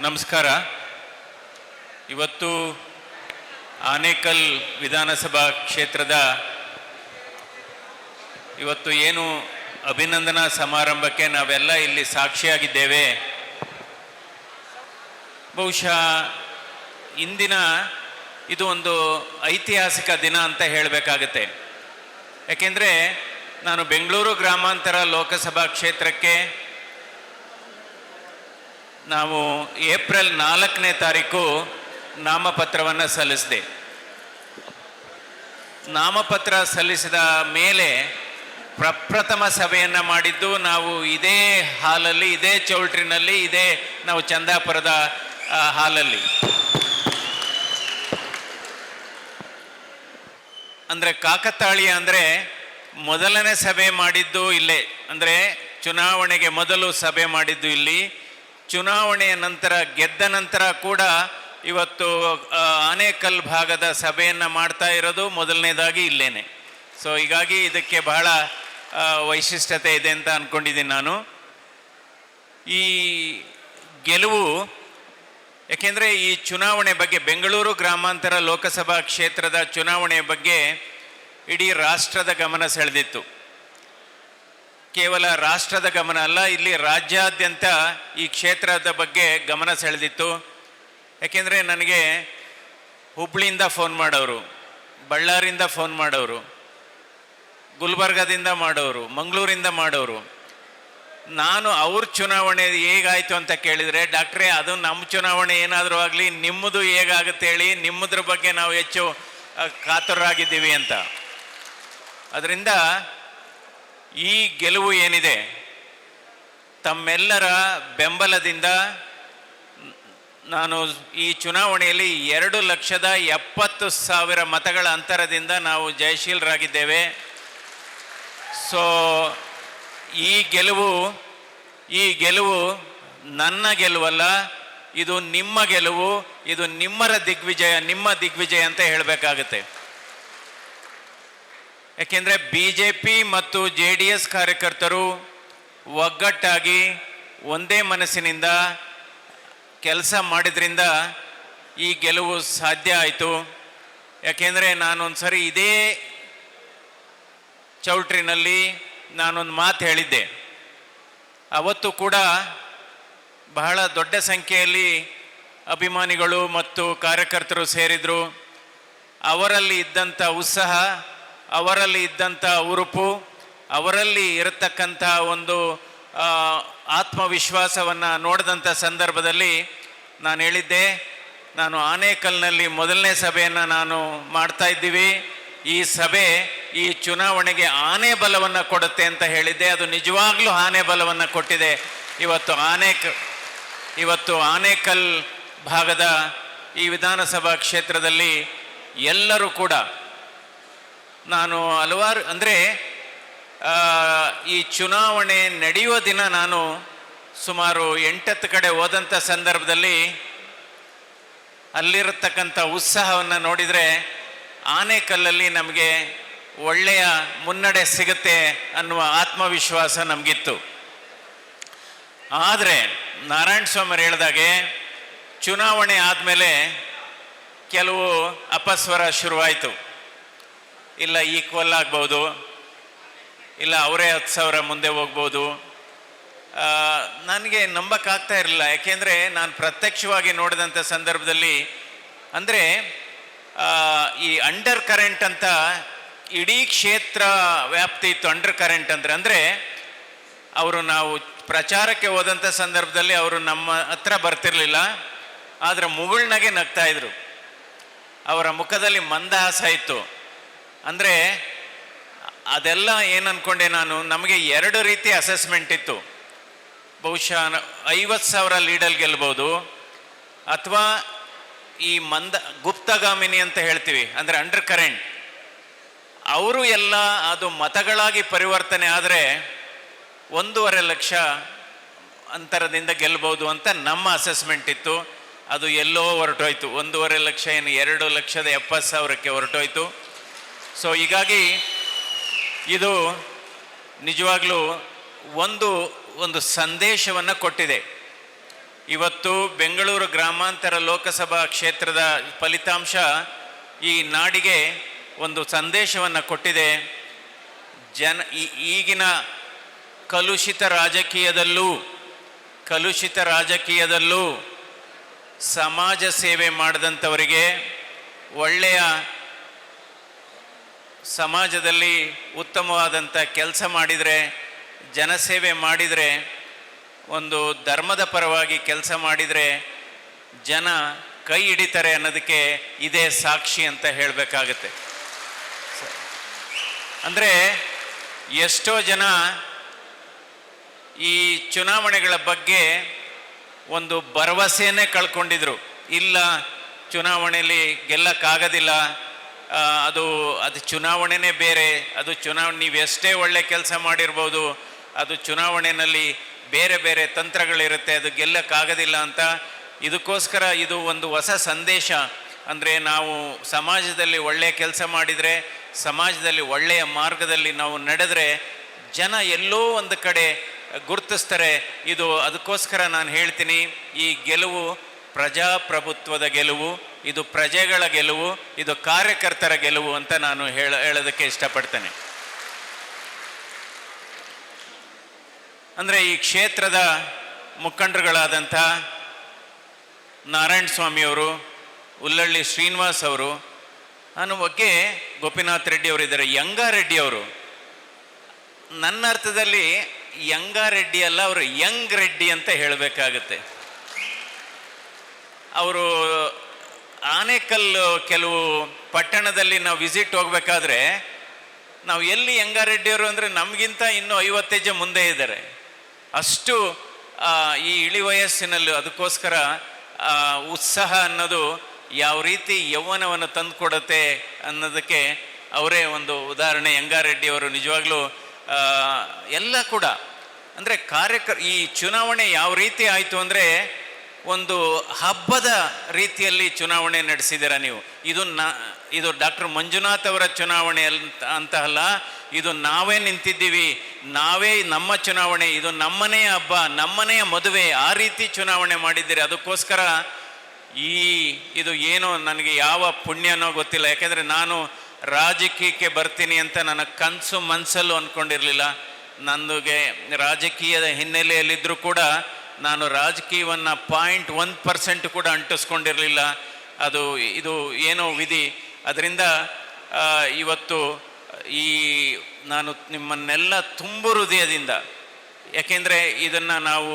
ನಮಸ್ಕಾರ. ಇವತ್ತು ಆನೇಕಲ್ ವಿಧಾನಸಭಾ ಕ್ಷೇತ್ರದ ಇವತ್ತು ಏನು ಅಭಿನಂದನಾ ಸಮಾರಂಭಕ್ಕೆ ನಾವೆಲ್ಲ ಇಲ್ಲಿ ಸಾಕ್ಷಿಯಾಗಿದ್ದೇವೆ. ಬಹುಶಃ ಇಂದಿನ ಇದು ಒಂದು ಐತಿಹಾಸಿಕ ದಿನ ಅಂತ ಹೇಳಬೇಕಾಗತ್ತೆ. ಯಾಕೆಂದರೆ ನಾನು ಬೆಂಗಳೂರು ಗ್ರಾಮಾಂತರ ಲೋಕಸಭಾ ಕ್ಷೇತ್ರಕ್ಕೆ ನಾವು ಏಪ್ರಿಲ್ ನಾಲ್ಕನೇ ತಾರೀಕು ನಾಮಪತ್ರವನ್ನು ಸಲ್ಲಿಸಿದೆ. ನಾಮಪತ್ರ ಸಲ್ಲಿಸಿದ ಮೇಲೆ ಪ್ರಪ್ರಥಮ ಸಭೆಯನ್ನು ಮಾಡಿದ್ದು, ನಾವು ಇದೇ ಹಾಲಲ್ಲಿ, ಇದೇ ಚೌಲ್ಟ್ರಿನಲ್ಲಿ, ಇದೇ ನಾವು ಚಂದಾಪುರದ ಹಾಲಲ್ಲಿ. ಅಂದರೆ ಕಾಕತಾಳೀಯ ಅಂದರೆ ಮೊದಲನೇ ಸಭೆ ಮಾಡಿದ್ದು ಇಲ್ಲೇ, ಅಂದರೆ ಚುನಾವಣೆಗೆ ಮೊದಲು ಸಭೆ ಮಾಡಿದ್ದು ಇಲ್ಲಿ. ಚುನಾವಣೆಯ ನಂತರ, ಗೆದ್ದ ನಂತರ ಕೂಡ ಇವತ್ತು ಆನೇಕಲ್ ಭಾಗದ ಸಭೆಯನ್ನು ಮಾಡ್ತಾ ಇರೋದು ಮೊದಲನೇದಾಗಿ ಇಲ್ಲೇನೆ. ಸೊ ಹೀಗಾಗಿ ಇದಕ್ಕೆ ಬಹಳ ವೈಶಿಷ್ಟ್ಯತೆ ಇದೆ ಅಂತ ಅಂದ್ಕೊಂಡಿದ್ದೀನಿ ನಾನು. ಈ ಗೆಲುವು, ಯಾಕೆಂದರೆ ಈ ಚುನಾವಣೆ ಬಗ್ಗೆ, ಬೆಂಗಳೂರು ಗ್ರಾಮಾಂತರ ಲೋಕಸಭಾ ಕ್ಷೇತ್ರದ ಚುನಾವಣೆಯ ಬಗ್ಗೆ ಇಡೀ ರಾಷ್ಟ್ರದ ಗಮನ ಸೆಳೆದಿತ್ತು. ಕೇವಲ ರಾಷ್ಟ್ರದ ಗಮನ ಅಲ್ಲ, ಇಲ್ಲಿ ರಾಜ್ಯಾದ್ಯಂತ ಈ ಕ್ಷೇತ್ರದ ಬಗ್ಗೆ ಗಮನ ಸೆಳೆದಿತ್ತು. ಯಾಕೆಂದರೆ ನನಗೆ ಹುಬ್ಳಿಯಿಂದ ಫೋನ್ ಮಾಡೋರು, ಬಳ್ಳಾರಿಯಿಂದ ಫೋನ್ ಮಾಡೋರು, ಗುಲ್ಬರ್ಗದಿಂದ ಮಾಡೋರು, ಮಂಗಳೂರಿಂದ ಮಾಡೋರು. ನಾನು ಅವ್ರ ಚುನಾವಣೆ ಹೇಗಾಯಿತು ಅಂತ ಕೇಳಿದರೆ, ಡಾಕ್ಟ್ರೆ, ಅದು ನಮ್ಮ ಚುನಾವಣೆ ಏನಾದರೂ ಆಗಲಿ, ನಿಮ್ಮದು ಹೇಗಾಗುತ್ತೆ ಹೇಳಿ, ನಿಮ್ಮದ್ರ ಬಗ್ಗೆ ನಾವು ಹೆಚ್ಚು ಕಾತರರಾಗಿದ್ದೀವಿ ಅಂತ. ಅದರಿಂದ ಈ ಗೆಲುವು ಏನಿದೆ? ತಮ್ಮೆಲ್ಲರ ಬೆಂಬಲದಿಂದ ನಾನು ಈ ಚುನಾವಣೆಯಲ್ಲಿ ಎರಡು ಲಕ್ಷದ ಎಪ್ಪತ್ತು ಸಾವಿರ ಮತಗಳ ಅಂತರದಿಂದ ನಾವು ಜಯಶೀಲರಾಗಿದ್ದೇವೆ. ಸೊ ಈ ಗೆಲುವು ಈ ಗೆಲುವು ನನ್ನ ಗೆಲುವಲ್ಲ, ಇದು ನಿಮ್ಮ ಗೆಲುವು, ಇದು ನಿಮ್ಮರ ದಿಗ್ವಿಜಯ, ನಿಮ್ಮ ದಿಗ್ವಿಜಯ ಅಂತ ಹೇಳಬೇಕಾಗುತ್ತೆ. ಯಾಕೆಂದರೆ ಬಿ ಜೆ ಪಿ ಮತ್ತು ಜೆ ಡಿ ಎಸ್ ಕಾರ್ಯಕರ್ತರು ಒಗ್ಗಟ್ಟಾಗಿ ಒಂದೇ ಮನಸ್ಸಿನಿಂದ ಕೆಲಸ ಮಾಡಿದ್ರಿಂದ ಈ ಗೆಲುವು ಸಾಧ್ಯ ಆಯಿತು. ಯಾಕೆಂದರೆ ನಾನೊಂದು ಸರಿ ಇದೇ ಚೌಟ್ರಿನಲ್ಲಿ ನಾನೊಂದು ಮಾತು ಹೇಳಿದ್ದೆ. ಅವತ್ತು ಕೂಡ ಬಹಳ ದೊಡ್ಡ ಸಂಖ್ಯೆಯಲ್ಲಿ ಅಭಿಮಾನಿಗಳು ಮತ್ತು ಕಾರ್ಯಕರ್ತರು ಸೇರಿದರು. ಅವರಲ್ಲಿ ಇದ್ದಂಥ ಉತ್ಸಾಹ ಅವರಲ್ಲಿ ಇದ್ದಂಥ ಉರುಪು, ಅವರಲ್ಲಿ ಇರತಕ್ಕಂಥ ಒಂದು ಆತ್ಮವಿಶ್ವಾಸವನ್ನು ನೋಡಿದಂಥ ಸಂದರ್ಭದಲ್ಲಿ ನಾನು ಹೇಳಿದ್ದೆ, ನಾನು ಆನೇಕಲ್ನಲ್ಲಿ ಮೊದಲನೇ ಸಭೆಯನ್ನು ನಾನು ಮಾಡ್ತಾ ಇದ್ದೀವಿ. ಈ ಸಭೆ ಈ ಚುನಾವಣೆಗೆ ಆನೆ ಬಲವನ್ನು ಕೊಡುತ್ತೆ ಅಂತ ಹೇಳಿದ್ದೆ. ಅದು ನಿಜವಾಗ್ಲೂ ಆನೆ ಬಲವನ್ನು ಕೊಟ್ಟಿದೆ. ಇವತ್ತು ಆನೇಕ, ಇವತ್ತು ಆನೇಕಲ್ ಭಾಗದ ಈ ವಿಧಾನಸಭಾ ಕ್ಷೇತ್ರದಲ್ಲಿ ಎಲ್ಲರೂ ಕೂಡ ನಾನು ಹಲವಾರು, ಅಂದರೆ ಈ ಚುನಾವಣೆ ನಡೆಯುವ ದಿನ ನಾನು ಸುಮಾರು ಎಂಟತ್ತು ಕಡೆ ಹೋದಂಥ ಸಂದರ್ಭದಲ್ಲಿ ಅಲ್ಲಿರತಕ್ಕಂಥ ಉತ್ಸಾಹವನ್ನು ನೋಡಿದರೆ ಆನೆಕಲ್ಲಲ್ಲಿ ನಮಗೆ ಒಳ್ಳೆಯ ಮುನ್ನಡೆ ಸಿಗುತ್ತೆ ಅನ್ನುವ ಆತ್ಮವಿಶ್ವಾಸ ನಮಗಿತ್ತು. ಆದರೆ, ನಾರಾಯಣ ಸ್ವಾಮಿ ಹೇಳಿದಾಗೆ, ಚುನಾವಣೆ ಆದಮೇಲೆ ಕೆಲವು ಅಪಸ್ವರ ಶುರುವಾಯಿತು. ಇಲ್ಲ ಈಕ್ವಲ್ ಆಗ್ಬೋದು. ಇಲ್ಲ ಅವರೇ ಹತ್ತು ಸಾವಿರ ಮುಂದೆ ಹೋಗ್ಬೋದು. ನನಗೆ ನಂಬಕ್ಕಾಗ್ತಾ ಇರಲಿಲ್ಲ. ಯಾಕೆಂದರೆ ನಾನು ಪ್ರತ್ಯಕ್ಷವಾಗಿ ನೋಡಿದಂಥ ಸಂದರ್ಭದಲ್ಲಿ, ಅಂದರೆ ಈ ಅಂಡರ್ ಕರೆಂಟ್ ಅಂತ ಇಡೀ ಕ್ಷೇತ್ರ ವ್ಯಾಪ್ತಿ ಇತ್ತು. ಅಂಡರ್ ಕರೆಂಟ್ ಅಂದರೆ ಅಂದರೆ, ಅವರು ನಾವು ಪ್ರಚಾರಕ್ಕೆ ಹೋದಂಥ ಸಂದರ್ಭದಲ್ಲಿ ಅವರು ನಮ್ಮ ಹತ್ರ ಬರ್ತಿರಲಿಲ್ಲ. ಆದರೆ ಮುಗುಳ್ನಾಗೆ ನಗ್ತಾ ಇದ್ರು. ಅವರ ಮುಖದಲ್ಲಿ ಮಂದಹಾಸ ಇತ್ತು. ಅಂದರೆ ಅದೆಲ್ಲ ಏನು ಅಂದ್ಕೊಂಡೆ ನಾನು? ನಮಗೆ ಎರಡು ರೀತಿ ಅಸೆಸ್ಮೆಂಟ್ ಇತ್ತು. ಬಹುಶಃ ಐವತ್ತು ಸಾವಿರ ಲೀಡಲ್ಲಿ ಗೆಲ್ಬೋದು. ಅಥವಾ ಈ ಮಂದ, ಗುಪ್ತಗಾಮಿನಿ ಅಂತ ಹೇಳ್ತೀವಿ, ಅಂದರೆ ಅಂಡರ್ ಕರೆಂಟ್ ಅವರು ಎಲ್ಲ ಅದು ಮತಗಳಾಗಿ ಪರಿವರ್ತನೆ ಆದರೆ ಒಂದೂವರೆ ಲಕ್ಷ ಅಂತರದಿಂದ ಗೆಲ್ಬೋದು ಅಂತ ನಮ್ಮ ಅಸೆಸ್ಮೆಂಟ್ ಇತ್ತು. ಅದು ಎಲ್ಲೋ ಹೊರಟೋಯ್ತು. ಒಂದೂವರೆ ಲಕ್ಷ ಏನು ಎರಡು ಲಕ್ಷದ ಎಪ್ಪತ್ತು ಸಾವಿರಕ್ಕೆ ಹೊರಟೋಯ್ತು. ಸೊ ಹೀಗಾಗಿ ಇದು ನಿಜವಾಗಲೂ ಒಂದು ಒಂದು ಸಂದೇಶವನ್ನು ಕೊಟ್ಟಿದೆ. ಇವತ್ತು ಬೆಂಗಳೂರು ಗ್ರಾಮಾಂತರ ಲೋಕಸಭಾ ಕ್ಷೇತ್ರದ ಫಲಿತಾಂಶ ಈ ನಾಡಿಗೆ ಒಂದು ಸಂದೇಶವನ್ನು ಕೊಟ್ಟಿದೆ. ಜನ ಈಗಿನ ಕಲುಷಿತ ರಾಜಕೀಯದಲ್ಲೂ ಕಲುಷಿತ ರಾಜಕೀಯದಲ್ಲೂ ಸಮಾಜ ಸೇವೆ ಮಾಡಿದಂಥವರಿಗೆ ಒಳ್ಳೆಯ ಸಮಾಜದಲ್ಲಿ ಉತ್ತಮವಾದಂಥ ಕೆಲಸ ಮಾಡಿದರೆ, ಜನಸೇವೆ ಮಾಡಿದರೆ, ಒಂದು ಧರ್ಮದ ಪರವಾಗಿ ಕೆಲಸ ಮಾಡಿದರೆ, ಜನ ಕೈ ಹಿಡಿತಾರೆ ಅನ್ನೋದಕ್ಕೆ ಇದೇ ಸಾಕ್ಷಿ ಅಂತ ಹೇಳಬೇಕಾಗತ್ತೆ. ಅಂದರೆ ಎಷ್ಟೋ ಜನ ಈ ಚುನಾವಣೆಗಳ ಬಗ್ಗೆ ಒಂದು ಭರವಸೆಯನ್ನೇ ಕಳ್ಕೊಂಡಿದ್ರು. ಇಲ್ಲ, ಚುನಾವಣೆಯಲ್ಲಿ ಗೆಲ್ಲಕ್ಕಾಗೋದಿಲ್ಲ ಅದು ಅದು ಚುನಾವಣೆನೇ ಬೇರೆ, ಅದು ಚುನಾವಣೆ ನೀವು ಎಷ್ಟೇ ಒಳ್ಳೆ ಕೆಲಸ ಮಾಡಿರ್ಬೋದು, ಅದು ಚುನಾವಣೆಯಲ್ಲಿ ಬೇರೆ ಬೇರೆ ತಂತ್ರಗಳಿರುತ್ತೆ, ಅದು ಗೆಲ್ಲಕ್ಕಾಗೋದಿಲ್ಲ ಅಂತ. ಇದಕ್ಕೋಸ್ಕರ ಇದು ಒಂದು ಹೊಸ ಸಂದೇಶ. ಅಂದರೆ ನಾವು ಸಮಾಜದಲ್ಲಿ ಒಳ್ಳೆಯ ಕೆಲಸ ಮಾಡಿದರೆ, ಸಮಾಜದಲ್ಲಿ ಒಳ್ಳೆಯ ಮಾರ್ಗದಲ್ಲಿ ನಾವು ನಡೆದರೆ, ಜನ ಎಲ್ಲೋ ಒಂದು ಕಡೆ ಗುರುತಿಸ್ತಾರೆ. ಇದು ಅದಕ್ಕೋಸ್ಕರ ನಾನು ಹೇಳ್ತೀನಿ, ಈ ಗೆಲುವು ಪ್ರಜಾಪ್ರಭುತ್ವದ ಗೆಲುವು. ಇದು ಪ್ರಜೆಗಳ ಗೆಲುವು, ಇದು ಕಾರ್ಯಕರ್ತರ ಗೆಲುವು ಅಂತ ನಾನು ಹೇಳ, ಹೇಳೋದಕ್ಕೆ ಇಷ್ಟಪಡ್ತೇನೆ. ಅಂದರೆ ಈ ಕ್ಷೇತ್ರದ ಮುಖಂಡರುಗಳಾದಂಥ ನಾರಾಯಣ ಸ್ವಾಮಿಯವರು ಉಲ್ಲಳ್ಳಿ ಶ್ರೀನಿವಾಸ್ ಅವರು ಅನ್ನೋ ಬಗ್ಗೆ ಗೋಪಿನಾಥ್ ರೆಡ್ಡಿ ಅವರು ಇದ್ದಾರೆ ಯಂಗಾ ರೆಡ್ಡಿ ಅವರು. ನನ್ನ ಅರ್ಥದಲ್ಲಿ ಯಂಗಾರೆಡ್ಡಿ ಅಲ್ಲ, ಅವರು ಯಂಗ್ ರೆಡ್ಡಿ ಅಂತ ಹೇಳಬೇಕಾಗತ್ತೆ. ಅವರು ಆನೇಕಲ್ ಕೆಲವು ಪಟ್ಟಣದಲ್ಲಿ ನಾವು ವಿಸಿಟ್ ಹೋಗ್ಬೇಕಾದ್ರೆ ನಾವು ಎಲ್ಲಿ ಯಂಗಾರೆಡ್ಡಿಯವರು ಅಂದರೆ ನಮಗಿಂತ ಇನ್ನೂ ಐವತ್ತೈದು ಜನ ಮುಂದೆ ಇದ್ದಾರೆ. ಅಷ್ಟು ಈ ಇಳಿ ವಯಸ್ಸಿನಲ್ಲಿ ಅದಕ್ಕೋಸ್ಕರ ಉತ್ಸಾಹ ಅನ್ನೋದು ಯಾವ ರೀತಿ ಯೌವನವನ್ನು ತಂದುಕೊಡುತ್ತೆ ಅನ್ನೋದಕ್ಕೆ ಅವರೇ ಒಂದು ಉದಾಹರಣೆ. ಯಂಗಾರೆಡ್ಡಿಯವರು ನಿಜವಾಗ್ಲೂ ಎಲ್ಲ ಕೂಡ, ಅಂದರೆ ಕಾರ್ಯಕರ್ ಈ ಚುನಾವಣೆ ಯಾವ ರೀತಿ ಆಯಿತು ಅಂದರೆ ಒಂದು ಹಬ್ಬದ ರೀತಿಯಲ್ಲಿ ಚುನಾವಣೆ ನಡೆಸಿದ್ದೀರಾ ನೀವು? ಇದು ನಾ, ಇದು ಡಾಕ್ಟರ್ ಮಂಜುನಾಥ್ ಅವರ ಚುನಾವಣೆ ಅಂತ ಅಲ್ಲ ಇದು ನಾವೇ ನಿಂತಿದ್ದೀವಿ, ನಾವೇ ನಮ್ಮ ಚುನಾವಣೆ, ಇದು ನಮ್ಮನೆಯ ಹಬ್ಬ ನಮ್ಮನೆಯ ಮದುವೆ, ಆ ರೀತಿ ಚುನಾವಣೆ ಮಾಡಿದ್ದೀರಿ. ಅದಕ್ಕೋಸ್ಕರ ಈ, ಇದು ಏನೋ ನನಗೆ ಯಾವ ಪುಣ್ಯನೋ ಗೊತ್ತಿಲ್ಲ. ಯಾಕೆಂದರೆ ನಾನು ರಾಜಕೀಯಕ್ಕೆ ಬರ್ತೀನಿ ಅಂತ ನನ್ನ ಕನಸು ಮನಸ್ಸಲ್ಲೂ ಅಂದ್ಕೊಂಡಿರಲಿಲ್ಲ ನನಗೆ ರಾಜಕೀಯದ ಹಿನ್ನೆಲೆಯಲ್ಲಿದ್ದರೂ ಕೂಡ ನಾನು ರಾಜಕೀಯವನ್ನು ಪಾಯಿಂಟ್ ಒನ್ ಪರ್ಸೆಂಟ್ ಕೂಡ ಅಂಟಿಸ್ಕೊಂಡಿರಲಿಲ್ಲ. ಅದು ಇದು ಏನೋ ವಿಧಿ. ಅದರಿಂದ ಇವತ್ತು ಈ ನಾನು ನಿಮ್ಮನ್ನೆಲ್ಲ ತುಂಬು ಹೃದಯದಿಂದ, ಯಾಕೆಂದರೆ ಇದನ್ನು ನಾವು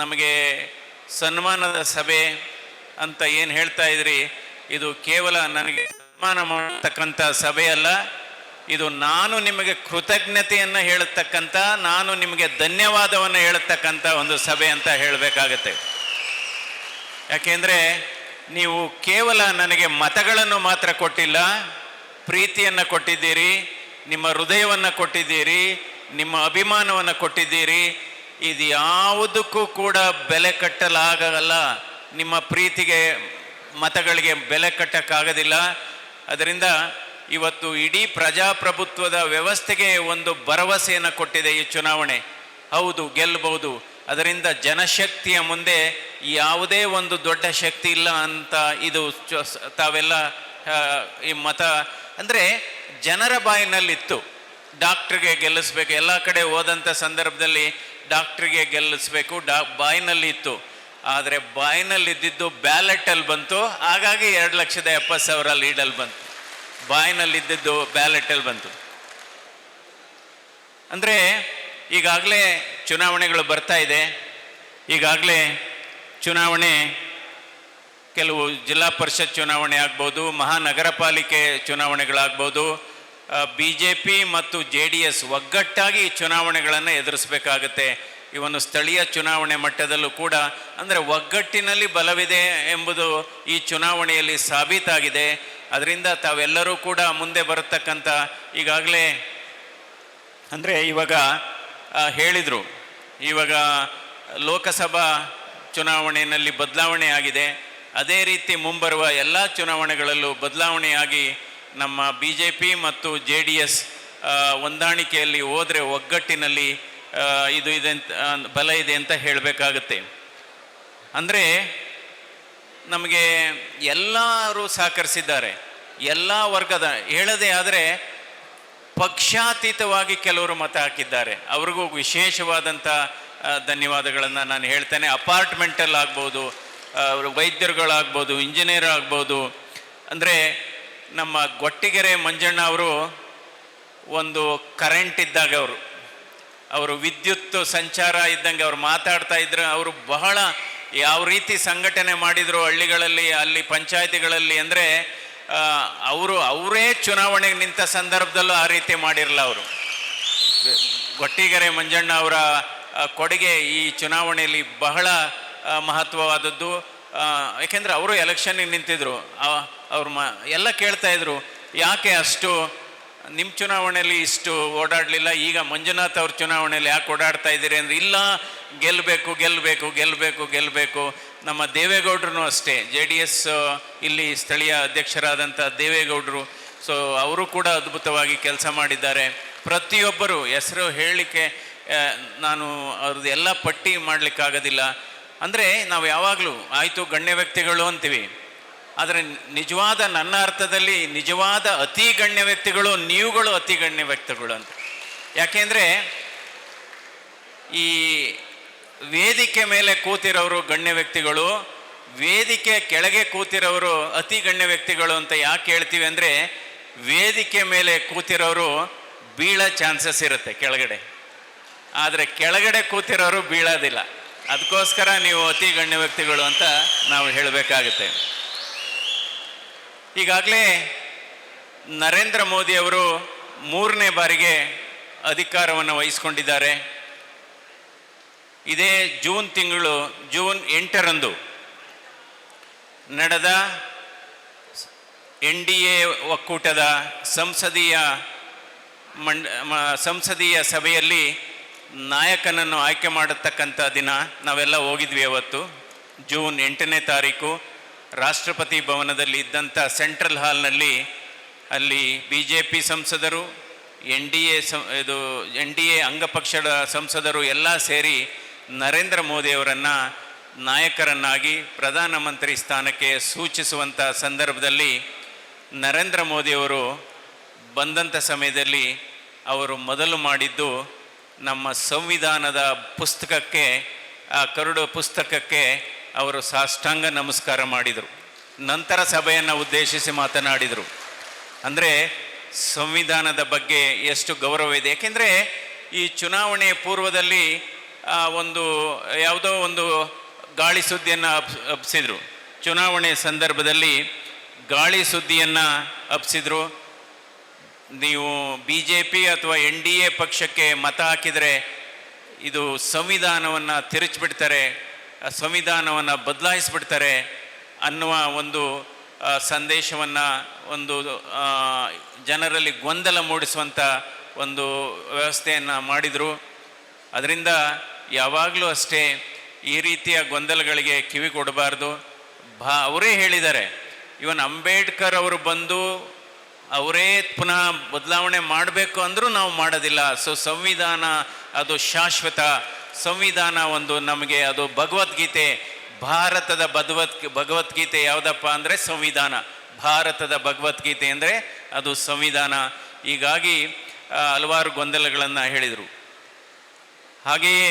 ನಮಗೆ ಸನ್ಮಾನದ ಸಭೆ ಅಂತ ಏನು ಹೇಳ್ತಾ ಇದ್ರಿ, ಇದು ಕೇವಲ ನನಗೆ ಸನ್ಮಾನ ಮಾಡತಕ್ಕಂಥ ಸಭೆ ಅಲ್ಲ ಇದು ನಾನು ನಿಮಗೆ ಕೃತಜ್ಞತೆಯನ್ನು ಹೇಳತಕ್ಕಂಥ, ನಾನು ನಿಮಗೆ ಧನ್ಯವಾದವನ್ನು ಹೇಳತಕ್ಕಂಥ ಒಂದು ಸಭೆ ಅಂತ ಹೇಳಬೇಕಾಗತ್ತೆ. ಯಾಕೆಂದರೆ ನೀವು ಕೇವಲ ನನಗೆ ಮತಗಳನ್ನು ಮಾತ್ರ ಕೊಟ್ಟಿಲ್ಲ, ಪ್ರೀತಿಯನ್ನು ಕೊಟ್ಟಿದ್ದೀರಿ, ನಿಮ್ಮ ಹೃದಯವನ್ನು ಕೊಟ್ಟಿದ್ದೀರಿ, ನಿಮ್ಮ ಅಭಿಮಾನವನ್ನು ಕೊಟ್ಟಿದ್ದೀರಿ. ಇದು ಯಾವುದಕ್ಕೂ ಕೂಡ ಬೆಲೆ ಕಟ್ಟಲಾಗಲ್ಲ. ನಿಮ್ಮ ಪ್ರೀತಿಗೆ ಮತಗಳಿಗೆ ಬೆಲೆ ಕಟ್ಟಕ್ಕಾಗೋದಿಲ್ಲ. ಅದರಿಂದ ಇವತ್ತು ಇಡೀ ಪ್ರಜಾಪ್ರಭುತ್ವದ ವ್ಯವಸ್ಥೆಗೆ ಒಂದು ಭರವಸೆಯನ್ನು ಕೊಟ್ಟಿದೆ ಈ ಚುನಾವಣೆ. ಹೌದು ಗೆಲ್ಲಬಹುದು ಅದರಿಂದ ಜನಶಕ್ತಿಯ ಮುಂದೆ ಯಾವುದೇ ಒಂದು ದೊಡ್ಡ ಶಕ್ತಿ ಇಲ್ಲ ಅಂತ ಇದು ತಾವೆಲ್ಲ ಈ ಮತ, ಅಂದರೆ ಜನರ ಬಾಯಿನಲ್ಲಿತ್ತು. ಡಾಕ್ಟ್ರಿಗೆ ಗೆಲ್ಲಿಸ್ಬೇಕು. ಎಲ್ಲ ಕಡೆ ಹೋದಂಥ ಸಂದರ್ಭದಲ್ಲಿ ಡಾಕ್ಟ್ರಿಗೆ ಗೆಲ್ಲಿಸ್ಬೇಕು. ಡಾ ಬಾಯಿನಲ್ಲಿ ಇತ್ತು ಆದರೆ ಬಾಯಿನಲ್ಲಿದ್ದಿದ್ದು ಬ್ಯಾಲೆಟಲ್ಲಿ ಬಂತು. ಹಾಗಾಗಿ ಎರಡು ಲಕ್ಷದ ಎಪ್ಪತ್ತು ಸಾವಿರ ಲೀಡಲ್ಲಿ ಬಂತು. ಬಾಯಿನಲ್ಲಿ ಇದ್ದಿದ್ದು ಬ್ಯಾಲೆಟಲ್ಲಿ ಬಂತು. ಅಂದರೆ ಈಗಾಗಲೇ ಚುನಾವಣೆಗಳು ಬರ್ತಾ ಇದೆ. ಈಗಾಗಲೇ ಚುನಾವಣೆ ಕೆಲವು ಜಿಲ್ಲಾ ಪರಿಷತ್ ಚುನಾವಣೆ ಆಗ್ಬೋದು ಮಹಾನಗರ ಪಾಲಿಕೆ ಚುನಾವಣೆಗಳಾಗ್ಬೋದು ಬಿ ಜೆ ಪಿ ಮತ್ತು ಜೆ ಡಿ ಎಸ್ ಒಗ್ಗಟ್ಟಾಗಿ ಚುನಾವಣೆಗಳನ್ನು ಎದುರಿಸಬೇಕಾಗತ್ತೆ. ಇವನ್ನು ಸ್ಥಳೀಯ ಚುನಾವಣೆ ಮಟ್ಟದಲ್ಲೂ ಕೂಡ, ಅಂದರೆ ಒಗ್ಗಟ್ಟಿನಲ್ಲಿ ಬಲವಿದೆ ಎಂಬುದು ಈ ಚುನಾವಣೆಯಲ್ಲಿ ಸಾಬೀತಾಗಿದೆ. ಅದರಿಂದ ತಾವೆಲ್ಲರೂ ಕೂಡ ಮುಂದೆ ಬರತಕ್ಕಂಥ ಈಗಾಗಲೇ, ಅಂದರೆ ಇವಾಗ ಹೇಳಿದರು. ಇವಾಗ ಲೋಕಸಭಾ ಚುನಾವಣೆಯಲ್ಲಿ ಬದಲಾವಣೆ ಆಗಿದೆ. ಅದೇ ರೀತಿ ಮುಂಬರುವ ಎಲ್ಲ ಚುನಾವಣೆಗಳಲ್ಲೂ ಬದಲಾವಣೆಯಾಗಿ ನಮ್ಮ ಬಿ ಜೆ ಪಿ ಮತ್ತು ಜೆ ಡಿ ಎಸ್ ಹೊಂದಾಣಿಕೆಯಲ್ಲಿ ಹೋದರೆ ಒಗ್ಗಟ್ಟಿನಲ್ಲಿ ಇದು ಇದೆ ಬಲ ಇದೆ ಅಂತ ಹೇಳಬೇಕಾಗುತ್ತೆ. ಅಂದರೆ ನಮಗೆ ಎಲ್ಲರೂ ಸಹಕರಿಸಿದ್ದಾರೆ. ಎಲ್ಲ ವರ್ಗದ, ಹೇಳದೆ ಆದರೆ ಪಕ್ಷಾತೀತವಾಗಿ ಕೆಲವರು ಮತ ಹಾಕಿದ್ದಾರೆ. ಅವ್ರಿಗೂ ವಿಶೇಷವಾದಂಥ ಧನ್ಯವಾದಗಳನ್ನು ನಾನು ಹೇಳ್ತೇನೆ. ಅಪಾರ್ಟ್ಮೆಂಟಲ್ಲಿ ಆಗ್ಬೋದು ವೈದ್ಯರುಗಳಾಗ್ಬೋದು, ಇಂಜಿನಿಯರ್ ಆಗ್ಬೋದು. ಅಂದರೆ ನಮ್ಮ ಗೊಟ್ಟಿಗೆರೆ ಮಂಜಣ್ಣ ಅವರು ಒಂದು ಕರೆಂಟ್ ಇದ್ದಾಗ ಅವರು ಅವರು ವಿದ್ಯುತ್ ಸಂಚಾರ ಇದ್ದಂಗೆ ಅವ್ರು ಮಾತಾಡ್ತಾ ಇದ್ರು. ಅವರು ಬಹಳ ಯಾವ ರೀತಿ ಸಂಘಟನೆ ಮಾಡಿದ್ರು ಹಳ್ಳಿಗಳಲ್ಲಿ, ಅಲ್ಲಿ ಪಂಚಾಯತಿಗಳಲ್ಲಿ ಅಂದರೆ ಅವರು ಅವರೇ ಚುನಾವಣೆಗೆ ನಿಂತ ಸಂದರ್ಭದಲ್ಲೂ ಆ ರೀತಿ ಮಾಡಿರಲ್ಲ ಅವರು. ಗೊಟ್ಟಿಗೆರೆ ಮಂಜಣ್ಣ ಅವರ ಕೊಡುಗೆ ಈ ಚುನಾವಣೆಯಲ್ಲಿ ಬಹಳ ಮಹತ್ವವಾದದ್ದು. ಯಾಕೆಂದರೆ ಯಾಕೆಂದ್ರೆ ಅವರು ಎಲೆಕ್ಷನ್ನಿಗೆ ನಿಂತಿದ್ರು. ಅವ್ರು ಮ, ಎಲ್ಲ ಕೇಳ್ತಾ ಇದ್ರು. ಯಾಕೆ ಅಷ್ಟು ನಿಮ್ಮ ಚುನಾವಣೆಯಲ್ಲಿ ಇಷ್ಟು ಓಡಾಡಲಿಲ್ಲ, ಈಗ ಮಂಜುನಾಥ್ ಅವ್ರ ಚುನಾವಣೆಯಲ್ಲಿ ಯಾಕೆ ಓಡಾಡ್ತಾ ಇದ್ದೀರಿ ಅಂದರೆ, ಇಲ್ಲ ಗೆಲ್ಲಬೇಕು ಗೆಲ್ಲಬೇಕು ಗೆಲ್ಲಬೇಕು ಗೆಲ್ಲಬೇಕು ನಮ್ಮ ದೇವೇಗೌಡರು ಅಷ್ಟೇ, ಜೆ ಡಿ ಎಸ್ ಇಲ್ಲಿ ಸ್ಥಳೀಯ ಅಧ್ಯಕ್ಷರಾದಂಥ ದೇವೇಗೌಡರು. ಸೊ ಅವರು ಕೂಡ ಅದ್ಭುತವಾಗಿ ಕೆಲಸ ಮಾಡಿದ್ದಾರೆ. ಪ್ರತಿಯೊಬ್ಬರು ಹೆಸರು ಹೇಳಲಿಕ್ಕೆ ನಾನು ಅವ್ರದ್ದು ಎಲ್ಲ ಪಟ್ಟಿ ಮಾಡಲಿಕ್ಕಾಗೋದಿಲ್ಲ. ಅಂದರೆ, ನಾವು ಯಾವಾಗಲೂ, ಆಯಿತು, ಗಣ್ಯ ವ್ಯಕ್ತಿಗಳು ಅಂತೀವಿ. ಆದರೆ ನಿಜವಾದ ನನ್ನ ಅರ್ಥದಲ್ಲಿ ನಿಜವಾದ ಅತಿ ಗಣ್ಯ ವ್ಯಕ್ತಿಗಳು ನೀವುಗಳು ಅತಿ ಗಣ್ಯ ವ್ಯಕ್ತಿಗಳು ಅಂತ. ಯಾಕೆಂದರೆ ಈ ವೇದಿಕೆ ಮೇಲೆ ಕೂತಿರೋರು ಗಣ್ಯ ವ್ಯಕ್ತಿಗಳು, ವೇದಿಕೆ ಕೆಳಗೆ ಕೂತಿರೋರು ಅತಿ ಗಣ್ಯ ವ್ಯಕ್ತಿಗಳು ಅಂತ ಯಾಕೆ ಹೇಳ್ತೀವಿ ಅಂದರೆ ವೇದಿಕೆ ಮೇಲೆ ಕೂತಿರೋರು ಬೀಳೋ ಚಾನ್ಸಸ್ ಇರುತ್ತೆ ಕೆಳಗಡೆ. ಆದರೆ ಕೆಳಗಡೆ ಕೂತಿರೋರು ಬೀಳೋದಿಲ್ಲ. ಅದಕ್ಕೋಸ್ಕರ ನೀವು ಅತಿ ಗಣ್ಯ ವ್ಯಕ್ತಿಗಳು ಅಂತ ನಾವು ಹೇಳಬೇಕಾಗುತ್ತೆ. ಈಗಾಗಲೇ ನರೇಂದ್ರ ಮೋದಿ ಅವರು ಮೂರನೇ ಬಾರಿಗೆ ಅಧಿಕಾರವನ್ನು ವಹಿಸಿಕೊಂಡಿದ್ದಾರೆ. ಇದೇ ಜೂನ್ ತಿಂಗಳು, ಜೂನ್ ಎಂಟರಂದು ನಡೆದ ಎನ್ ಡಿ ಎ ಒಕ್ಕೂಟದ ಸಂಸದೀಯ ಮಂಡ ಸಂಸದೀಯ ಸಭೆಯಲ್ಲಿ ನಾಯಕನನ್ನು ಆಯ್ಕೆ ಮಾಡತಕ್ಕಂಥ ದಿನ ನಾವೆಲ್ಲ ಹೋಗಿದ್ವಿ ಅವತ್ತು, ಜೂನ್ ಎಂಟನೇ ತಾರೀಕು. ರಾಷ್ಟ್ರಪತಿ ಭವನದಲ್ಲಿ ಇದ್ದಂಥ ಸೆಂಟ್ರಲ್ ಹಾಲ್ನಲ್ಲಿ ಅಲ್ಲಿ ಬಿ ಜೆ ಪಿ ಸಂಸದರು, ಎನ್ ಡಿ ಎ ಸಂ ಇದು ಎನ್ ಡಿ ಎ ಅಂಗಪಕ್ಷದ ಸಂಸದರು ಎಲ್ಲ ಸೇರಿ ನರೇಂದ್ರ ಮೋದಿಯವರನ್ನು ನಾಯಕರನ್ನಾಗಿ ಪ್ರಧಾನಮಂತ್ರಿ ಸ್ಥಾನಕ್ಕೆ ಸೂಚಿಸುವಂಥ ಸಂದರ್ಭದಲ್ಲಿ ನರೇಂದ್ರ ಮೋದಿಯವರು ಬಂದಂಥ ಸಮಯದಲ್ಲಿ ಅವರು ಮೊದಲು ಮಾಡಿದ್ದು ನಮ್ಮ ಸಂವಿಧಾನದ ಪುಸ್ತಕಕ್ಕೆ, ಆ ಕರಡು ಪುಸ್ತಕಕ್ಕೆ ಅವರು ಸಾಷ್ಟಾಂಗ ನಮಸ್ಕಾರ ಮಾಡಿದರು. ನಂತರ ಸಭೆಯನ್ನು ಉದ್ದೇಶಿಸಿ ಮಾತನಾಡಿದರು. ಅಂದರೆ ಸಂವಿಧಾನದ ಬಗ್ಗೆ ಎಷ್ಟು ಗೌರವ ಇದೆ? ಏಕೆಂದರೆ ಈ ಚುನಾವಣೆ ಪೂರ್ವದಲ್ಲಿ ಒಂದು, ಯಾವುದೋ ಒಂದು ಗಾಳಿ ಸುದ್ದಿಯನ್ನು ಅಪ್ ಹಬ್ಸಿದ್ರು ಚುನಾವಣೆ ಸಂದರ್ಭದಲ್ಲಿ ಗಾಳಿ ಸುದ್ದಿಯನ್ನು ಹಬ್ಸಿದ್ರು ನೀವು ಬಿ ಜೆ ಪಿ ಅಥವಾ ಎನ್ ಡಿ ಎ ಪಕ್ಷಕ್ಕೆ ಮತ ಹಾಕಿದರೆ ಇದು ಸಂವಿಧಾನವನ್ನು ತಿರುಚಿಬಿಡ್ತಾರೆ. ಸಂವಿಧಾನವನ್ನು ಬದಲಾಯಿಸ್ಬಿಡ್ತಾರೆ ಅನ್ನುವ ಒಂದು ಸಂದೇಶವನ್ನು ಒಂದು ಜನರಲ್ಲಿ ಗೊಂದಲ ಮೂಡಿಸುವಂಥ ಒಂದು ವ್ಯವಸ್ಥೆಯನ್ನು ಮಾಡಿದರು. ಅದರಿಂದ ಯಾವಾಗಲೂ ಅಷ್ಟೇ ಈ ರೀತಿಯ ಗೊಂದಲಗಳಿಗೆ ಕಿವಿ ಕೊಡಬಾರ್ದು. ಭಾ, ಅವರೇ ಹೇಳಿದ್ದಾರೆ. ಇವನ್ ಅಂಬೇಡ್ಕರ್ ಅವರು ಬಂದು ಅವರೇ ಪುನಃ ಬದಲಾವಣೆ ಮಾಡಬೇಕು ಅಂದರೂ ನಾವು ಮಾಡೋದಿಲ್ಲ. ಸೊ, ಸಂವಿಧಾನ ಅದು ಶಾಶ್ವತ. ಸಂವಿಧಾನ ಒಂದು ನಮಗೆ ಅದು ಭಗವದ್ಗೀತೆ, ಭಾರತದ ಭಗವತ್ ಭಗವದ್ಗೀತೆ ಯಾವುದಪ್ಪ ಅಂದರೆ ಸಂವಿಧಾನ. ಭಾರತದ ಭಗವದ್ಗೀತೆ ಅಂದರೆ ಅದು ಸಂವಿಧಾನ. ಹೀಗಾಗಿ ಹಲವಾರು ಗೊಂದಲಗಳನ್ನು ಹೇಳಿದರು. ಹಾಗೆಯೇ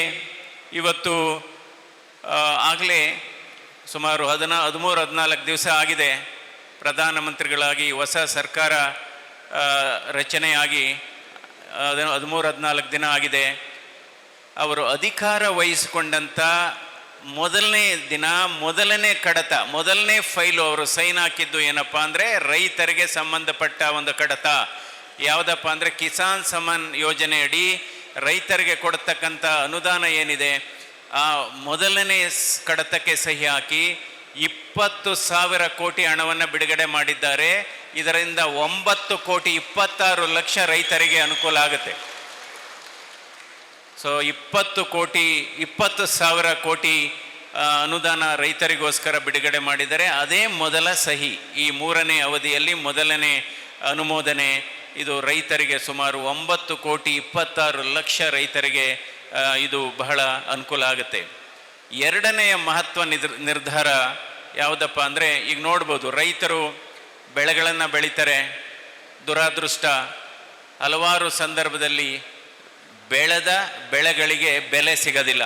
ಇವತ್ತು ಆಗಲೇ ಸುಮಾರು ಹದಿನಾ, ಹದಿಮೂರು, ಹದಿನಾಲ್ಕು ದಿವಸ ಆಗಿದೆ. ಪ್ರಧಾನಮಂತ್ರಿಗಳಾಗಿ, ಹೊಸ ಸರ್ಕಾರ ರಚನೆಯಾಗಿ ಹದ ಹದಿಮೂರು, ಹದಿನಾಲ್ಕು ದಿನ ಆಗಿದೆ. ಅವರು ಅಧಿಕಾರ ವಹಿಸಿಕೊಂಡಂಥ ಮೊದಲನೇ ದಿನ, ಮೊದಲನೇ ಕಡತ, ಮೊದಲನೇ ಫೈಲು ಅವರು ಸೈನ್ ಹಾಕಿದ್ದು ಏನಪ್ಪ ಅಂದರೆ ರೈತರಿಗೆ ಸಂಬಂಧಪಟ್ಟ ಒಂದು ಕಡತ. ಯಾವುದಪ್ಪ ಅಂದರೆ ಕಿಸಾನ್ ಸಮನ್ ಯೋಜನೆ ಅಡಿ ರೈತರಿಗೆ ಕೊಡ್ತಕ್ಕಂಥ ಅನುದಾನ ಏನಿದೆ, ಆ ಮೊದಲನೇ ಕಡತಕ್ಕೆ ಸಹಿ ಹಾಕಿ ಇಪ್ಪತ್ತು ಸಾವಿರ ಕೋಟಿ ಹಣವನ್ನು ಬಿಡುಗಡೆ ಮಾಡಿದ್ದಾರೆ. ಇದರಿಂದ ಒಂಬತ್ತು ಕೋಟಿ ಇಪ್ಪತ್ತಾರು ಲಕ್ಷ ರೈತರಿಗೆ ಅನುಕೂಲ ಆಗುತ್ತೆ. ಸೊ ಇಪ್ಪತ್ತು ಕೋಟಿ, ಇಪ್ಪತ್ತು ಸಾವಿರ ಕೋಟಿ ಅನುದಾನ ರೈತರಿಗೋಸ್ಕರ ಬಿಡುಗಡೆ ಮಾಡಿದರೆ ಅದೇ ಮೊದಲ ಸಹಿ. ಈ ಮೂರನೇ ಅವಧಿಯಲ್ಲಿ ಮೊದಲನೇ ಅನುಮೋದನೆ ಇದು ರೈತರಿಗೆ ಸುಮಾರು ಒಂಬತ್ತು ಕೋಟಿ ಇಪ್ಪತ್ತಾರು ಲಕ್ಷ ರೈತರಿಗೆ ಇದು ಬಹಳ ಅನುಕೂಲ ಆಗುತ್ತೆ. ಎರಡನೆಯ ಮಹತ್ವ ನಿರ್, ನಿರ್ಧಾರ ಯಾವುದಪ್ಪ ಅಂದರೆ, ಈಗ ನೋಡ್ಬೋದು, ರೈತರು ಬೆಳೆಗಳನ್ನು ಬೆಳೀತಾರೆ, ದುರಾದೃಷ್ಟ, ಹಲವಾರು ಸಂದರ್ಭದಲ್ಲಿ ಬೆಳೆದ ಬೆಳೆಗಳಿಗೆ ಬೆಲೆ ಸಿಗೋದಿಲ್ಲ.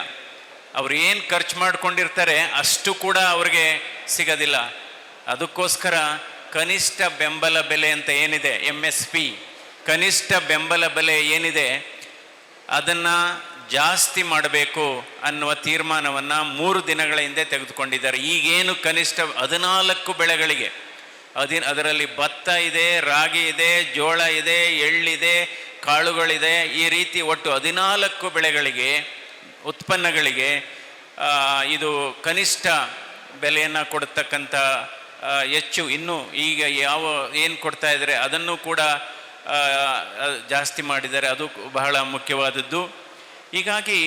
ಅವ್ರು ಏನು ಖರ್ಚು ಮಾಡ್ಕೊಂಡಿರ್ತಾರೆ ಅಷ್ಟು ಕೂಡ ಅವ್ರಿಗೆ ಸಿಗೋದಿಲ್ಲ. ಅದಕ್ಕೋಸ್ಕರ ಕನಿಷ್ಠ ಬೆಂಬಲ ಬೆಲೆ ಅಂತ ಏನಿದೆ ಎಂ ಎಸ್ ಪಿ ಕನಿಷ್ಠ ಬೆಂಬಲ ಬೆಲೆ ಏನಿದೆ, ಅದನ್ನು ಜಾಸ್ತಿ ಮಾಡಬೇಕು ಅನ್ನುವ ತೀರ್ಮಾನವನ್ನು ಮೂರು ದಿನಗಳ ಹಿಂದೆ ತೆಗೆದುಕೊಂಡಿದ್ದಾರೆ. ಈಗೇನು ಕನಿಷ್ಠ ಹದಿನಾಲ್ಕು ಬೆಳೆಗಳಿಗೆ ಅದಿ ಅದರಲ್ಲಿ ಭತ್ತ ಇದೆ, ರಾಗಿ ಇದೆ, ಜೋಳ ಇದೆ, ಎಳ್ಳಿದೆ, ಕಾಳುಗಳಿದೆ. ಈ ರೀತಿ ಒಟ್ಟು ಹದಿನಾಲ್ಕು ಬೆಳೆಗಳಿಗೆ, ಉತ್ಪನ್ನಗಳಿಗೆ ಇದು ಕನಿಷ್ಠ ಬೆಲೆಯನ್ನು ಕೊಡ್ತಕ್ಕಂಥ ಹೆಚ್ಚು ಇನ್ನೂ ಈಗ ಯಾವ, ಏನು ಕೊಡ್ತಾ ಇದ್ದಾರೆ ಅದನ್ನು ಕೂಡ ಜಾಸ್ತಿ ಮಾಡಿದ್ದಾರೆ. ಅದು ಬಹಳ ಮುಖ್ಯವಾದದ್ದು. ಹೀಗಾಗಿ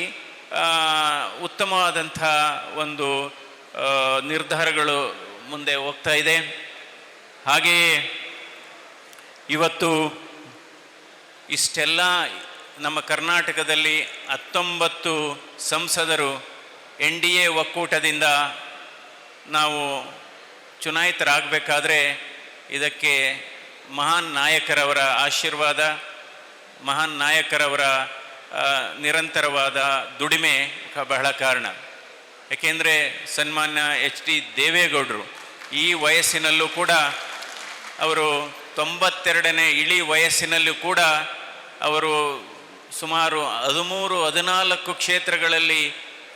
ಉತ್ತಮವಾದಂಥ ಒಂದು ನಿರ್ಧಾರಗಳು ಮುಂದೆ ಹೋಗ್ತಾ ಇದೆ. ಹಾಗೆಯೇ ಇವತ್ತು ಇಷ್ಟೆಲ್ಲ ನಮ್ಮ ಕರ್ನಾಟಕದಲ್ಲಿ ಹತ್ತೊಂಬತ್ತು ಸಂಸದರು ಎನ್ ಡಿ ಎ ಒಕ್ಕೂಟದಿಂದ ನಾವು ಚುನಾಯಿತರಾಗಬೇಕಾದ್ರೆ ಇದಕ್ಕೆ ಮಹಾನ್ ನಾಯಕರವರ ಆಶೀರ್ವಾದ, ಮಹಾನ್ ನಾಯಕರವರ ನಿರಂತರವಾದ ದುಡಿಮೆ ಬಹಳ ಕಾರಣ. ಏಕೆಂದರೆ ಸನ್ಮಾನ್ಯ ಎಚ್ ಡಿ ದೇವೇಗೌಡರು ಈ ವಯಸ್ಸಿನಲ್ಲೂ ಕೂಡ ಅವರು ತೊಂಬತ್ತೆರಡನೇ ಇಳಿ ವಯಸ್ಸಿನಲ್ಲೂ ಕೂಡ ಅವರು ಸುಮಾರು ಹದಿಮೂರು, ಹದಿನಾಲ್ಕು ಕ್ಷೇತ್ರಗಳಲ್ಲಿ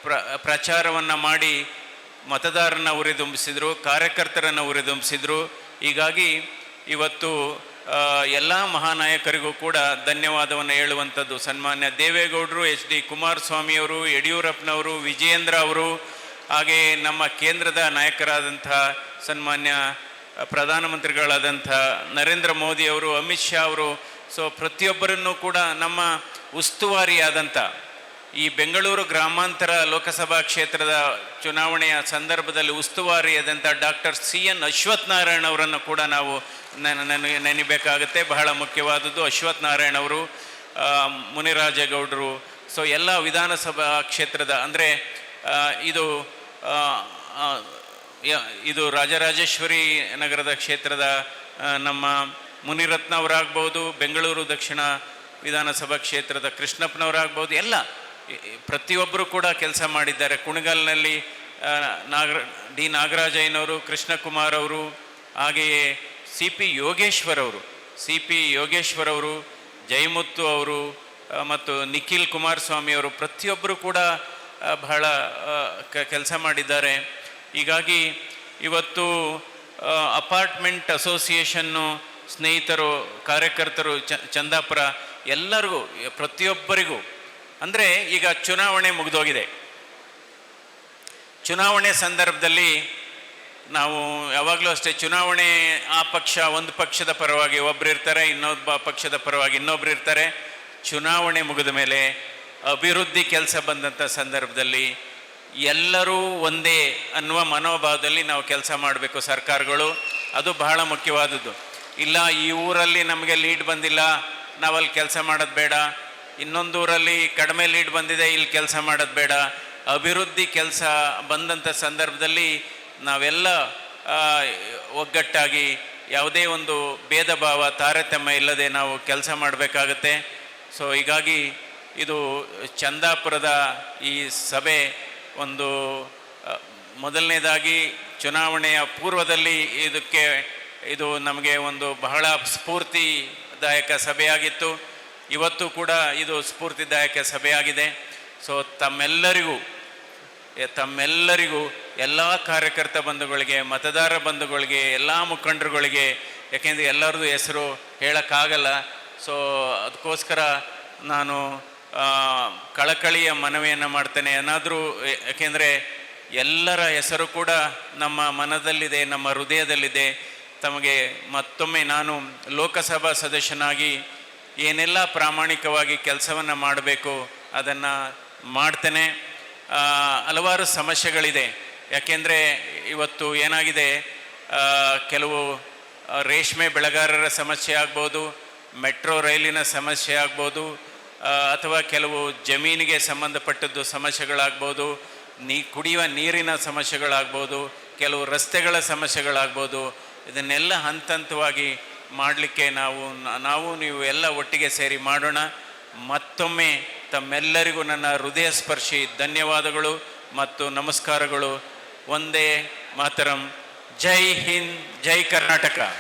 ಪ್ರ, ಪ್ರಚಾರವನ್ನು ಮಾಡಿ ಮತದಾರರನ್ನ ಉರಿದುಂಬಿಸಿದರು, ಕಾರ್ಯಕರ್ತರನ್ನು ಉರಿದುಂಬಿಸಿದರು. ಹೀಗಾಗಿ ಇವತ್ತು ಎಲ್ಲ ಮಹಾನಾಯಕರಿಗೂ ಕೂಡ ಧನ್ಯವಾದವನ್ನು ಹೇಳುವಂಥದ್ದು. ಸನ್ಮಾನ್ಯ ದೇವೇಗೌಡರು ಎಚ್ ಡಿ ಕುಮಾರಸ್ವಾಮಿಯವರು, ಯಡಿಯೂರಪ್ಪನವರು, ವಿಜಯೇಂದ್ರ ಅವರು ಹಾಗೆಯೇ ನಮ್ಮ ಕೇಂದ್ರದ ನಾಯಕರಾದಂಥ ಸನ್ಮಾನ್ಯ ಪ್ರಧಾನಮಂತ್ರಿಗಳಾದಂಥ ನರೇಂದ್ರ ಮೋದಿ ಅವರು, ಅಮಿತ್ ಶಾ ಅವರು, ಸೊ ಪ್ರತಿಯೊಬ್ಬರನ್ನು ಕೂಡ ನಮ್ಮ ಉಸ್ತುವಾರಿಯಾದಂಥ ಈ ಬೆಂಗಳೂರು ಗ್ರಾಮಾಂತರ ಲೋಕಸಭಾ ಕ್ಷೇತ್ರದ ಚುನಾವಣೆಯ ಸಂದರ್ಭದಲ್ಲಿ ಉಸ್ತುವಾರಿಯಾದಂಥ doctor C N Ashwath Narayan ಅವರನ್ನು ಕೂಡ ನಾವು ನೆನ- ನೆನ- ನೆನಿಬೇಕಾಗುತ್ತೆ. ಬಹಳ ಮುಖ್ಯವಾದದ್ದು ಅಶ್ವಥ್ ನಾರಾಯಣ್ ಅವರು ಮುನಿರಾಜೇಗೌಡರು. ಸೊ ಎಲ್ಲ ವಿಧಾನಸಭಾ ಕ್ಷೇತ್ರದ, ಅಂದರೆ ಇದು ಇದು ರಾಜರಾಜೇಶ್ವರಿ ನಗರದ ಕ್ಷೇತ್ರದ ನಮ್ಮ ಮುನಿರತ್ನವರಾಗ್ಬೋದು ಬೆಂಗಳೂರು ದಕ್ಷಿಣ ವಿಧಾನಸಭಾ ಕ್ಷೇತ್ರದ ಕೃಷ್ಣಪ್ಪನವರಾಗ್ಬೋದು, ಎಲ್ಲ ಪ್ರತಿಯೊಬ್ಬರು ಕೂಡ ಕೆಲಸ ಮಾಡಿದ್ದಾರೆ. ಕುಣಗಲ್ನಲ್ಲಿ ನಾಗರ, ಡಿ ನಾಗರಾಜಯ್ಯನವರು ಕೃಷ್ಣಕುಮಾರ್ ಅವರು ಹಾಗೆಯೇ ಸಿ ಪಿ ಯೋಗೇಶ್ವರ್ ಅವರು ಸಿ ಪಿ ಯೋಗೇಶ್ವರ್ ಅವರು ಜಯಮುತ್ತು ಅವರು ಮತ್ತು ನಿಖಿಲ್ ಕುಮಾರಸ್ವಾಮಿ ಅವರು ಪ್ರತಿಯೊಬ್ಬರು ಕೂಡ ಬಹಳ ಕೆಲಸ ಮಾಡಿದ್ದಾರೆ. ಹೀಗಾಗಿ ಇವತ್ತು ಅಪಾರ್ಟ್ಮೆಂಟ್ ಅಸೋಸಿಯೇಷನ್ನು ಸ್ನೇಹಿತರು, ಕಾರ್ಯಕರ್ತರು ಚಂದಾಪುರ ಎಲ್ಲರಿಗೂ, ಪ್ರತಿಯೊಬ್ಬರಿಗೂ, ಅಂದರೆ ಈಗ ಚುನಾವಣೆ ಮುಗಿದೋಗಿದೆ. ಚುನಾವಣೆ ಸಂದರ್ಭದಲ್ಲಿ ನಾವು ಯಾವಾಗಲೂ ಅಷ್ಟೇ ಚುನಾವಣೆ ಆ ಪಕ್ಷ, ಒಂದು ಪಕ್ಷದ ಪರವಾಗಿ ಒಬ್ಬರು ಇರ್ತಾರೆ, ಇನ್ನೊಬ್ಬ ಪಕ್ಷದ ಪರವಾಗಿ ಇನ್ನೊಬ್ರು ಇರ್ತಾರೆ. ಚುನಾವಣೆ ಮುಗಿದ ಮೇಲೆ ಅಭಿವೃದ್ಧಿ ಕೆಲಸ ಬಂದಂಥ ಸಂದರ್ಭದಲ್ಲಿ ಎಲ್ಲರೂ ಒಂದೇ ಅನ್ನುವ ಮನೋಭಾವದಲ್ಲಿ ನಾವು ಕೆಲಸ ಮಾಡಬೇಕು ಸರ್ಕಾರಗಳು. ಅದು ಬಹಳ ಮುಖ್ಯವಾದದ್ದು. ಇಲ್ಲ, ಈ ಊರಲ್ಲಿ ನಮಗೆ ಲೀಡ್ ಬಂದಿಲ್ಲ, ನಾವಲ್ಲಿ ಕೆಲಸ ಮಾಡೋದು ಬೇಡ. ಇನ್ನೊಂದು ಊರಲ್ಲಿ ಕಡಿಮೆ ಲೀಡ್ ಬಂದಿದೆ, ಇಲ್ಲಿ ಕೆಲಸ ಮಾಡೋದು ಬೇಡ. ಅಭಿವೃದ್ಧಿ ಕೆಲಸ ಬಂದಂಥ ಸಂದರ್ಭದಲ್ಲಿ ನಾವೆಲ್ಲ ಒಗ್ಗಟ್ಟಾಗಿ ಯಾವುದೇ ಒಂದು ಭೇದ ಭಾವ ತಾರತಮ್ಯ ಇಲ್ಲದೆ ನಾವು ಕೆಲಸ ಮಾಡಬೇಕಾಗತ್ತೆ. ಸೊ ಹೀಗಾಗಿ ಇದು ಚಂದಾಪುರದ ಈ ಸಭೆ ಒಂದು ಮೊದಲನೇದಾಗಿ ಚುನಾವಣೆಯ ಪೂರ್ವದಲ್ಲಿ ಇದಕ್ಕೆ, ಇದು ನಮಗೆ ಒಂದು ಬಹಳ ಸ್ಫೂರ್ತಿದಾಯಕ ಸಭೆಯಾಗಿತ್ತು. ಇವತ್ತು ಕೂಡ ಇದು ಸ್ಫೂರ್ತಿದಾಯಕ ಸಭೆಯಾಗಿದೆ. ಸೊ ತಮ್ಮೆಲ್ಲರಿಗೂ ತಮ್ಮೆಲ್ಲರಿಗೂ ಎಲ್ಲ ಕಾರ್ಯಕರ್ತ ಬಂಧುಗಳಿಗೆ, ಮತದಾರ ಬಂಧುಗಳಿಗೆ, ಎಲ್ಲ ಮುಖಂಡರುಗಳಿಗೆ, ಯಾಕೆಂದರೆ ಎಲ್ಲರದ್ದು ಹೆಸರು ಹೇಳೋಕ್ಕಾಗಲ್ಲ. ಸೊ ಅದಕ್ಕೋಸ್ಕರ ನಾನು ಕಳಕಳಿಯ ಮನವಿಯನ್ನು ಮಾಡ್ತೇನೆ. ಏನಾದರೂ ಯಾಕೆಂದರೆ ಎಲ್ಲರ ಹೆಸರು ಕೂಡ ನಮ್ಮ ಮನದಲ್ಲಿದೆ, ನಮ್ಮ ಹೃದಯದಲ್ಲಿದೆ. ತಮಗೆ ಮತ್ತೊಮ್ಮೆ ನಾನು ಲೋಕಸಭಾ ಸದಸ್ಯನಾಗಿ ಏನೆಲ್ಲ ಪ್ರಾಮಾಣಿಕವಾಗಿ ಕೆಲಸವನ್ನು ಮಾಡಬೇಕು ಅದನ್ನು ಮಾಡ್ತೇನೆ. ಹಲವಾರು ಸಮಸ್ಯೆಗಳಿದೆ. ಯಾಕೆಂದರೆ ಇವತ್ತು ಏನಾಗಿದೆ ಕೆಲವು ರೇಷ್ಮೆ ಬೆಳೆಗಾರರ ಸಮಸ್ಯೆ ಆಗ್ಬೋದು, ಮೆಟ್ರೋ ರೈಲಿನ ಸಮಸ್ಯೆ ಆಗ್ಬೋದು ಅಥವಾ ಕೆಲವು ಜಮೀನಿಗೆ ಸಂಬಂಧಪಟ್ಟದ್ದು ಸಮಸ್ಯೆಗಳಾಗ್ಬೋದು, ನೀ, ಕುಡಿಯುವ ನೀರಿನ ಸಮಸ್ಯೆಗಳಾಗ್ಬೋದು, ಕೆಲವು ರಸ್ತೆಗಳ ಸಮಸ್ಯೆಗಳಾಗ್ಬೋದು, ಇದನ್ನೆಲ್ಲ ಹಂತ ಹಂತವಾಗಿ ಮಾಡಲಿಕ್ಕೆ ನಾವು ನಾವು ನೀವು ಎಲ್ಲ ಒಟ್ಟಿಗೆ ಸೇರಿ ಮಾಡೋಣ. ಮತ್ತೊಮ್ಮೆ ತಮ್ಮೆಲ್ಲರಿಗೂ ನನ್ನ ಹೃದಯ ಸ್ಪರ್ಶಿ ಧನ್ಯವಾದಗಳು ಮತ್ತು ನಮಸ್ಕಾರಗಳು. ಒಂದೇ ಮಾತರಂ. ಜೈ ಹಿಂದ್, ಜೈ ಕರ್ನಾಟಕ.